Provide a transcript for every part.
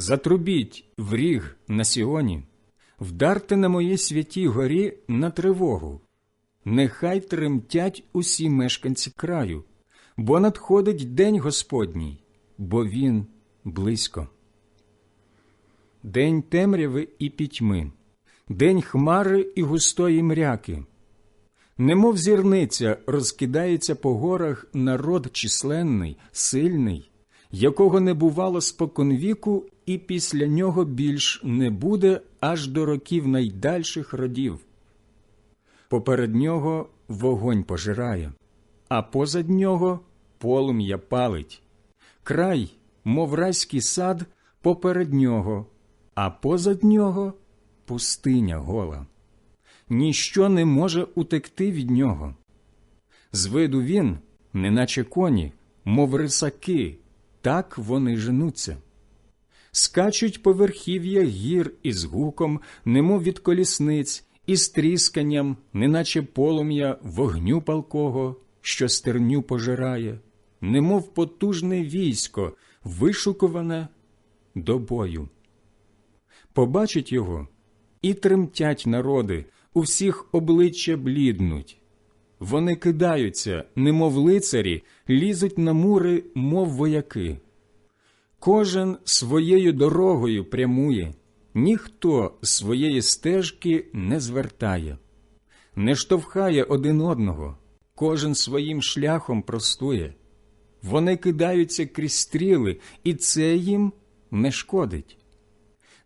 Затрубіть в ріг на Сіоні, вдарте на моїй святій горі на тривогу. Нехай тремтять усі мешканці краю, бо надходить день Господній, бо він близько. День темряви і пітьми, день хмари і густої мряки. Немов зірниця розкидається по горах народ численний, сильний, якого не бувало споконвіку, і після нього більш не буде аж до років найдальших родів. Поперед нього вогонь пожирає, а позад нього полум'я палить. Край, мов райський сад, поперед нього, а позад нього пустиня гола. Ніщо не може утекти від нього. З виду він, неначе коні, мов рисаки, так вони женуться. Скачуть по верхів'ях гір із гуком, немов від колісниць, із трісканням, неначе полум'я вогню палкого, що стерню пожирає, немов потужне військо, вишукуване до бою. Побачить його і тремтять народи, у всіх обличчя бліднуть. Вони кидаються, немов лицарі, лізуть на мури, мов вояки. Кожен своєю дорогою прямує, ніхто своєї стежки не звертає, не штовхає один одного, кожен своїм шляхом простує. Вони кидаються крізь стріли, і це їм не шкодить.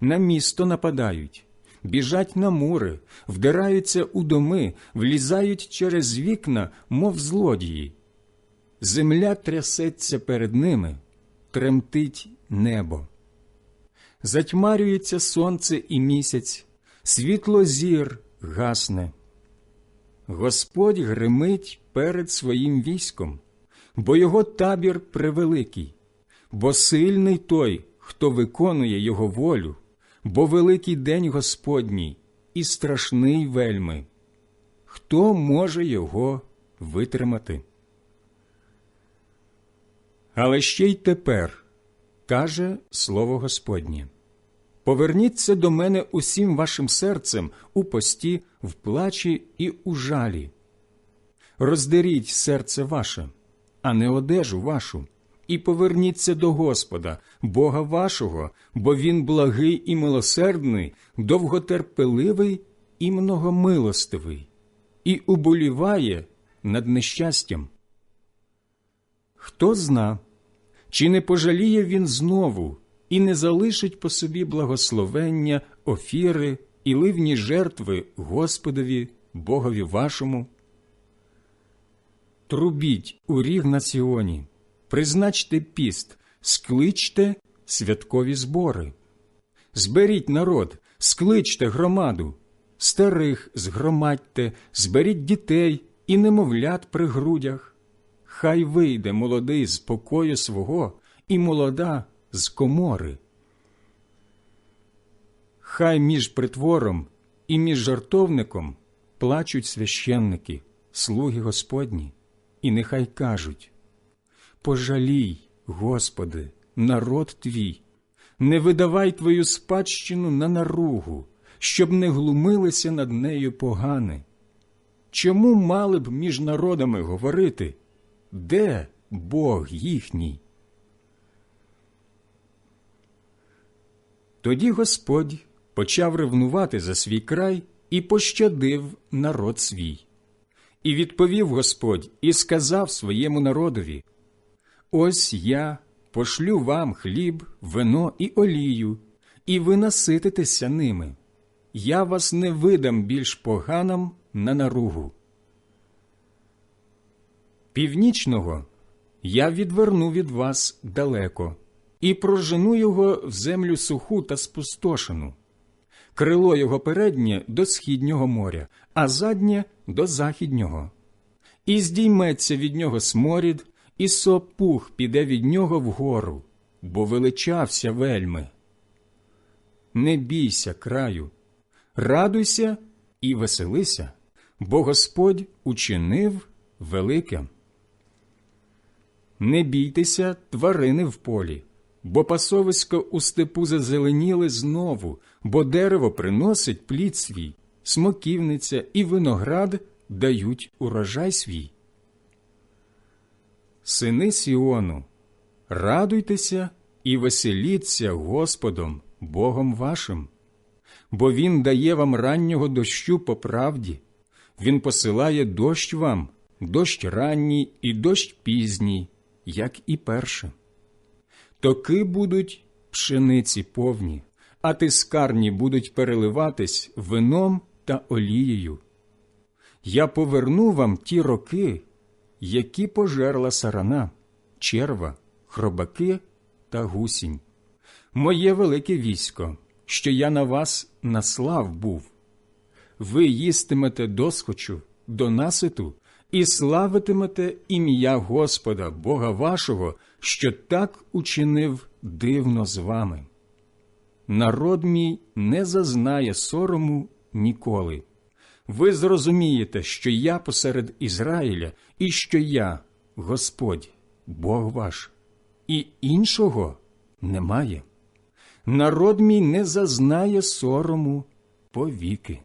На місто нападають, біжать на мури, вдираються у доми, влізають через вікна, мов злодії. Земля трясеться перед ними, тремтить небо. Затьмарюється сонце і місяць, світло зір гасне. Господь гримить перед своїм військом, бо його табір превеликий, бо сильний той, хто виконує його волю, бо великий день Господній і страшний вельми. Хто може його витримати? Але ще й тепер каже слово Господнє. Поверніться до мене усім вашим серцем у пості, в плачі і у жалі. Роздеріть серце ваше, а не одежу вашу, і поверніться до Господа, Бога вашого, бо Він благий і милосердний, довготерпеливий і многомилостивий, і уболіває над нещастям. Хто зна, чи не пожаліє він знову і не залишить по собі благословення, офіри і ливні жертви Господові, Богові вашому? Трубіть у ріг на Сіоні, призначте піст, скличте святкові збори. Зберіть народ, скличте громаду, старих згромадьте, зберіть дітей і немовлят при грудях. Хай вийде молодий з покою свого і молода з комори. Хай між притвором і між жартовником плачуть священники, слуги Господні, і нехай кажуть Пожалій, Господи, народ твій, не видавай твою спадщину на наругу, щоб не глумилися над нею погани. Чому мали б між народами говорити? Де Бог їхній? Тоді Господь почав ревнувати за свій край і пощадив народ свій. І відповів Господь і сказав своєму народові: Ось я пошлю вам хліб, вино і олію, і ви насититеся ними. Я вас не видам більш поганам на наругу. Північного я відверну від вас далеко і прожену його в землю суху та спустошену, крило його переднє до східнього моря, а заднє до західнього. І здійметься від нього сморід, і сопух піде від нього вгору, бо величався вельми. Не бійся краю, радуйся і веселися, бо Господь учинив велике. Не бійтеся тварини в полі, бо пасовисько у степу зазеленіли знову, бо дерево приносить плід свій, смоківниця і виноград дають урожай свій. Сини Сіону, радуйтеся і веселіться Господом, Богом вашим, бо Він дає вам раннього дощу по правді, Він посилає дощ вам, дощ ранній і дощ пізній, як і перше. Токи будуть пшениці повні, а тискарні будуть переливатись вином та олією. Я поверну вам ті роки, які пожерла сарана, черва, хробаки та гусінь. Моє велике військо, що я на вас наслав був. Ви їстимете досхочу до наситу і славитимете ім'я Господа, Бога вашого, що так учинив дивно з вами. Народ мій не зазнає сорому ніколи. Ви зрозумієте, що я посеред Ізраїля, і що я, Господь, Бог ваш, і іншого немає. Народ мій не зазнає сорому повіки.